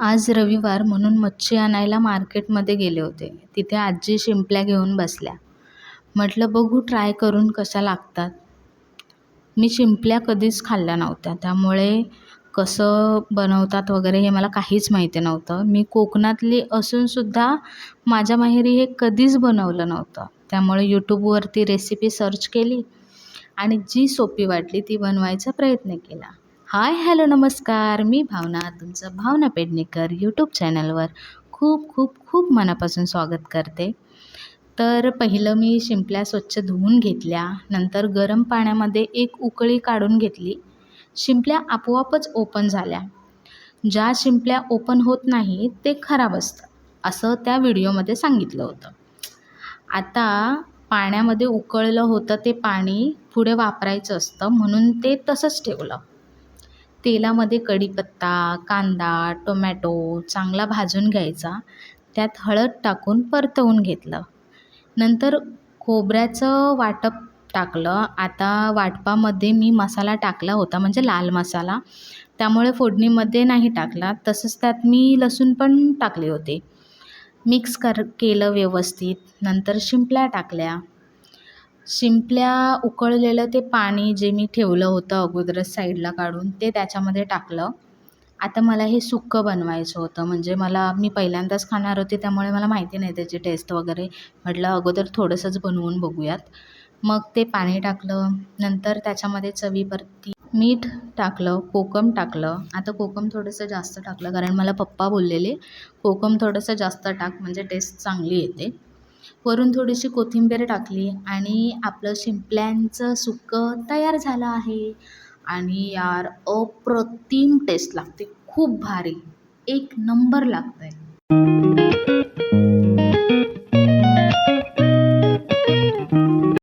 आज रविवार म्हणून मच्छी आणायला मार्केटमध्ये गेले होते. तिथे आजी शिंपल्या घेऊन बसल्या. म्हटलं बघू ट्राय करून कशा लागतात. मी शिंपल्या कधीच खाल्ल्या नव्हत्या. त्यामुळे कसं बनवतात वगैरे हे मला काहीच माहिती नव्हतं. मी कोकणातली असूनसुद्धा माझ्या माहेरी हे कधीच बनवलं नव्हतं. त्यामुळे यूट्यूबवरती रेसिपी सर्च केली आणि जी सोपी वाटली ती बनवायचा प्रयत्न केला. हाय हॅलो नमस्कार. मी भावना तुमचं भावना पेडणेकर यूट्यूब चॅनलवर खूप खूप खूप मनापासून स्वागत करते. तर पहिलं मी शिंपल्या स्वच्छ धुवून घेतल्या नंतर गरम पाण्यामध्ये एक उकळी काढून घेतली. शिंपल्या आपोआपच ओपन झाल्या. ज्या शिंपल्या ओपन होत नाही ते खराब असतं असं त्या व्हिडिओमध्ये सांगितलं होतं. आता पाण्यामध्ये उकळलं होतं ते पाणी पुढे वापरायचं असतं म्हणून ते तसंच ठेवलं. तेलामध्ये कढीपत्ता कांदा टोमॅटो चांगला भाजून घ्यायचा. त्यात हळद टाकून परतवून घेतलं. नंतर खोबऱ्याचं वाटप टाकलं. आता वाटपामध्ये मी मसाला टाकला होता म्हणजे लाल मसाला. त्यामुळे फोडणीमध्ये नाही टाकला. तसंच त्यात मी लसूण पण टाकले होते. मिक्स कर केलं व्यवस्थित. नंतर शिंपल्या टाकल्या. शिंपल्या उकळलेलं ते पाणी जे मी ठेवलं होतं अगोदरच साईडला काढून ते त्याच्यामध्ये टाकलं. आता मला हे सुक्कं बनवायचं होतं. म्हणजे मला मी पहिल्यांदाच खाणार होते त्यामुळे मला माहिती नाही त्याची टेस्ट वगैरे. म्हटलं अगोदर थोडंसंच बनवून बघूयात. मग ते पाणी टाकलं. नंतर त्याच्यामध्ये चवीवरती मीठ टाकलं कोकम टाकलं. आता कोकम थोडंसं जास्त टाकलं कारण मला पप्पा बोललेले कोकम थोडंसं जास्त टाक म्हणजे टेस्ट चांगली येते. वरून थोडीशी कोथिंबीर टाकली आणि आपलं शिंपल्यांचं सुकं तयार झालं आहे. आणि यार अप्रतिम टेस्ट लागते. खूप भारी. एक नंबर लागतं आहे